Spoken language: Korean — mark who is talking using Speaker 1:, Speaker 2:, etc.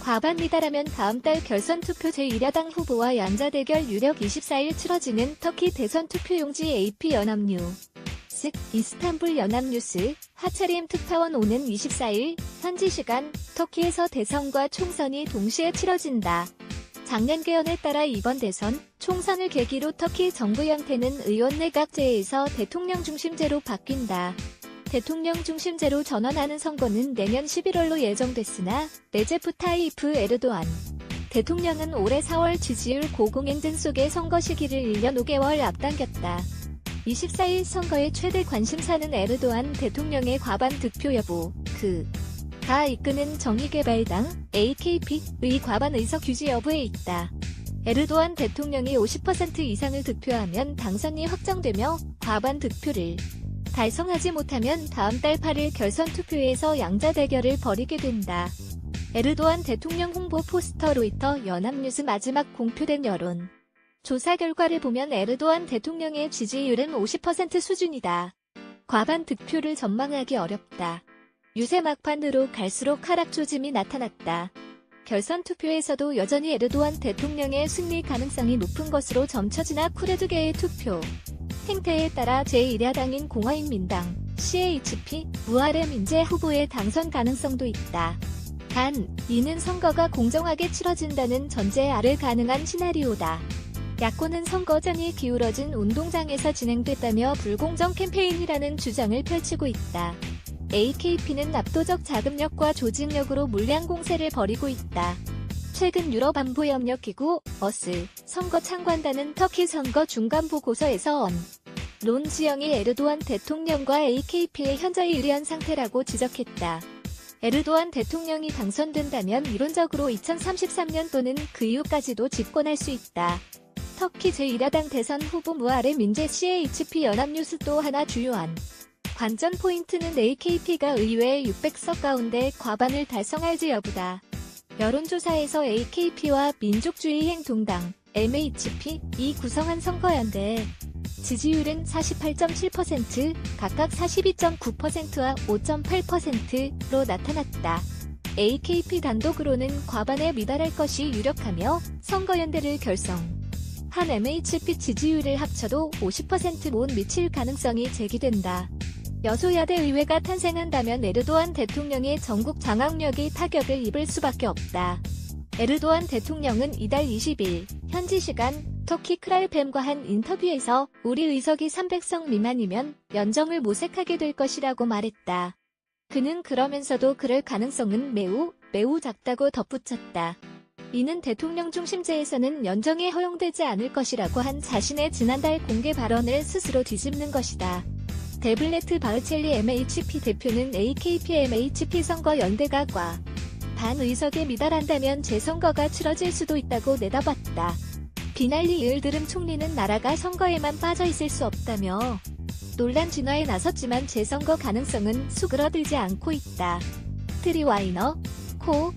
Speaker 1: 과반 미달하면 다음 달 결선 투표 제1야당 후보와 양자 대결 유력 24일 치러지는 터키 대선 투표용지 AP 연합뉴. 즉 이스탄불 연합뉴스 하차림 특파원 오는 24일 현지 시간 터키에서 대선과 총선이 동시에 치러진다. 작년 개헌에 따라 이번 대선, 총선을 계기로 터키 정부 형태는 의원 내각제에서 대통령 중심제로 바뀐다. 대통령 중심제로 전환하는 선거는 내년 11월로 예정됐으나 레제프 타이프 에르도안 대통령은 올해 4월 지지율 고공행진 속에 선거 시기를 1년 5개월 앞당겼다. 24일 선거의 최대 관심사는 에르도안 대통령의 과반 득표 여부, 그, 가 이끄는 정의개발당, AKP의 과반 의석 유지 여부에 있다. 에르도안 대통령이 50% 이상을 득표하면 당선이 확정되며 과반 득표를 달성하지 못하면 다음 달 8일 결선 투표에서 양자 대결을 벌이게 된다. 에르도안 대통령 홍보 포스터 로이터 연합뉴스 마지막 공표된 여론. 조사 결과를 보면 에르도안 대통령의 지지율은 50% 수준이다. 과반 득표를 전망하기 어렵다. 유세 막판으로 갈수록 하락 조짐이 나타났다. 결선 투표에서도 여전히 에르도안 대통령의 승리 가능성이 높은 것으로 점쳐지나 쿠르드계의 투표. 행태에 따라 제1야당인 공화인민당, CHP, 무아레 민재 후보의 당선 가능성도 있다. 단, 이는 선거가 공정하게 치러진다는 전제 아래 가능한 시나리오다. 야권은 선거 전이 기울어진 운동장에서 진행됐다며 불공정 캠페인이라는 주장을 펼치고 있다. AKP는 압도적 자금력과 조직력으로 물량 공세를 벌이고 있다. 최근 유럽 안보협력기구 어스 선거 참관단은 터키 선거 중간 보고서에서 언, 론 지형이 에르도안 대통령과 AKP의 현저히 유리한 상태라고 지적했다. 에르도안 대통령이 당선된다면 이론적으로 2033년 또는 그 이후까지도 집권할 수 있다. 터키 제1야당 대선 후보 무아레 민재 CHP 연합뉴스 또 하나 주요한 관전 포인트는 AKP가 의회 600석 가운데 과반을 달성할지 여부다. 여론조사에서 AKP와 민족주의 행동당, MHP, 이 구성한 선거연대 지지율은 48.7%, 각각 42.9%와 5.8%로 나타났다. AKP 단독으로는 과반에 미달할 것이 유력하며 선거연대를 결성. 한 MHP 지지율을 합쳐도 50%못 미칠 가능성이 제기된다. 여소야대 의회가 탄생한다면 에르도안 대통령의 전국 장악력이 타격을 입을 수밖에 없다. 에르도안 대통령은 이달 20일 현지 시간 터키 크랄팸과 한 인터뷰에서 우리 의석이 300석 미만이면 연정을 모색하게 될 것이라고 말했다. 그는 그러면서도 그럴 가능성은 매우 매우 작다고 덧붙였다. 이는 대통령 중심제에서는 연정이 허용되지 않을 것이라고 한 자신의 지난달 공개 발언을 스스로 뒤집는 것이다. 데블레트 바르첼리 MHP 대표는 AKP MHP 선거 연대가 과 반의석에 미달한다면 재선거가 치러질 수도 있다고 내다봤다. 비날리 일드름 총리는 나라가 선거에만 빠져 있을 수 없다며 논란 진화에 나섰지만 재선거 가능성은 수그러들지 않고 있다. 트리와이너, 코,